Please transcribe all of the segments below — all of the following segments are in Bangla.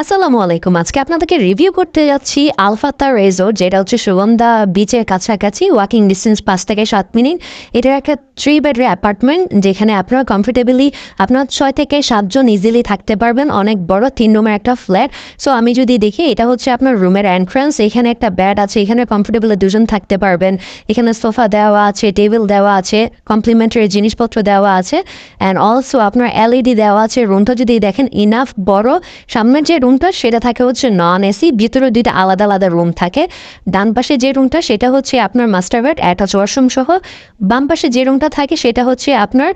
আসসালামু আলাইকুম। আজকে আপনাদেরকে রিভিউ করতে যাচ্ছি আলফাতা রেজোর্ট যেটা হচ্ছে সুগন্ধা বিচের কাছাকাছি ওয়াকিং ডিস্টেন্স পাঁচ থেকে সাত মিনিট এটার একটা থ্রি বেডের অ্যাপার্টমেন্ট যেখানে আপনারা কমফোর্টেবলি আপনার ছয় থেকে সাতজন ইজিলি থাকতে পারবেন। অনেক বড়, তিন রুমের একটা ফ্ল্যাট সো আমি যদি দেখি, এটা হচ্ছে আপনার রুমের এন্ট্রান্স এখানে একটা বেড আছে, এখানে কমফোর্টেবলি দুজন থাকতে পারবেন। এখানে সোফা দেওয়া আছে টেবিল দেওয়া আছে কমপ্লিমেন্টারি জিনিসপত্র দেওয়া আছে। অ্যান্ড অলসো আপনার এলইডি দেওয়া আছে। রুমটা যদি দেখেন ইনাফ বড়। সামনের যে রুমটা, সেটা থাকে হচ্ছে নন এসি ভিতরে দুইটা আলাদা আলাদা রুম থাকে। ডান পাশে যে রুমটা, সেটা হচ্ছে আপনার মাস্টার বেড অ্যাটাচ ওয়াশরুম সহ। বাম পাশে যে রুমটা থাকে, সেটা হচ্ছে আপনার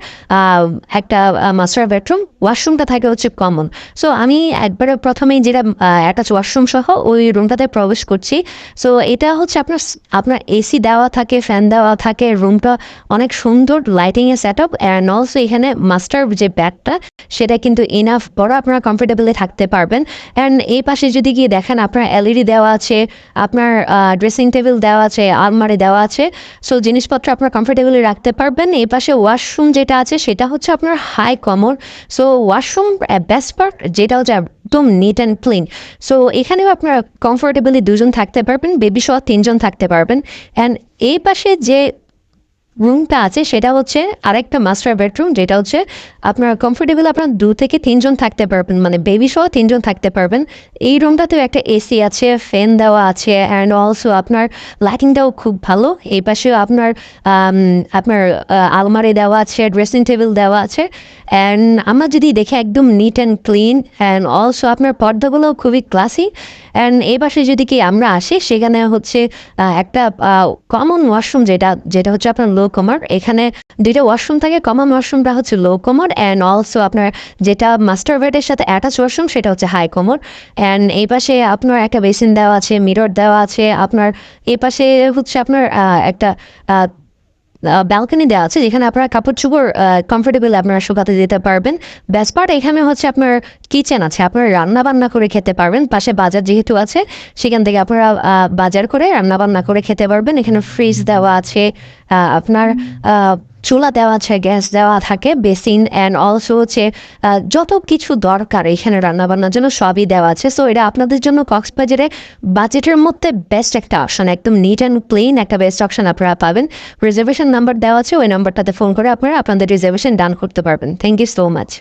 একটা মাস্টার বেডরুম ওয়াশরুমটা থাকে হচ্ছে কমন সো আমি একবারে প্রথমেই যেটা অ্যাটাচ ওয়াশরুম সহ ওই রুমটাতে প্রবেশ করছি। সো এটা হচ্ছে আপনার আপনার এসি দেওয়া থাকে ফ্যান দেওয়া থাকে রুমটা অনেক সুন্দর লাইটিংয়ে সেট আপ অ্যান্ড অলসো এখানে মাস্টার যে ব্যাগটা সেটা কিন্তু ইনাফ বড় আপনারা কমফোর্টেবলি থাকতে পারবেন। অ্যান্ড এই পাশে যদি গিয়ে দেখেন আপনার এলইডি দেওয়া আছে, আপনার ড্রেসিং টেবিল দেওয়া আছে, আলমারি দেওয়া আছে সো জিনিসপত্র আপনার কমফোর্টেবলি রাখতে পারবেন। এই পাশে ওয়াশরুম যেটা আছে, সেটা হচ্ছে আপনার হাই কমর সো ওয়াশরুম বেস্ট পার্ট যেটা হচ্ছে একদম নিট অ্যান্ড ক্লিন সো এখানেও আপনারা কমফোর্টেবলি দুজন থাকতে পারবেন বেবি সহ তিনজন থাকতে পারবেন। অ্যান্ড এই পাশে যে রুমটা আছে, সেটা হচ্ছে আরেকটা মাস্টার বেডরুম যেটা হচ্ছে আপনার কমফোর্টেবল আপনার দু থেকে তিনজন থাকতে পারবেন মানে বেবি সহ তিনজন থাকতে পারবেন। এই রুমটাতেও একটা এসি আছে ফ্যান দেওয়া আছে অ্যান্ড অলসো আপনার লাইটিংটাও খুব ভালো। এই পাশেও আপনার আপনার আলমারি দেওয়া আছে ড্রেসিং টেবিল দেওয়া আছে। অ্যান্ড আমরা যদি দেখে একদম neat and clean and also আপনার পর্দাগুলো খুবই ক্লাসি অ্যান্ড এই পাশে যদি কি আমরা আসি, সেখানে হচ্ছে একটা কমন ওয়াশরুম যেটা যেটা হচ্ছে আপনার লো কমার এখানে দুইটা ওয়াশরুম থাকে কমন ওয়াশরুমটা হচ্ছে লো কমর অ্যান্ড অলসো আপনার যেটা মাস্টার বেডের সাথে অ্যাটাচ ওয়াশরুম সেটা হচ্ছে হাই কমর অ্যান্ড এই পাশে আপনার একটা বেসিন দেওয়া আছে মিরর দেওয়া আছে, আপনার এ পাশে হচ্ছে আপনার একটা ব্যালকনি দেওয়া আছে যেখানে আপনারা কাপড় চোপড় কমফোর্টেবল আপনারা শুকাতে দিতে পারবেন। বেস্ট পার্ট এখানে হচ্ছে আপনার কিচেন আছে। আপনারা রান্না বান্না করে খেতে পারবেন। পাশে বাজার যেহেতু আছে, সেখান থেকে আপনারা বাজার করে রান্না বান্না করে খেতে পারবেন। এখানে ফ্রিজ দেওয়া আছে। আপনার চুলা দেওয়া আছে, গ্যাস দেওয়া থাকে, বেসিন অ্যান্ড অলসো হচ্ছে যত কিছু দরকার এখানে রান্নাবান্নার জন্য সবই দেওয়া আছে। সো এটা আপনাদের জন্য কক্সবাজারে বাজেটের মধ্যে বেস্ট একটা অপশন একদম নিট অ্যান্ড প্লেন একটা বেস্ট অপশন আপনারা পাবেন। রিজার্ভেশন নাম্বার দেওয়া আছে, ওই নাম্বারটাতে ফোন করে আপনারা আপনাদের রিজার্ভেশন ডান করতে পারবেন। Thank you so much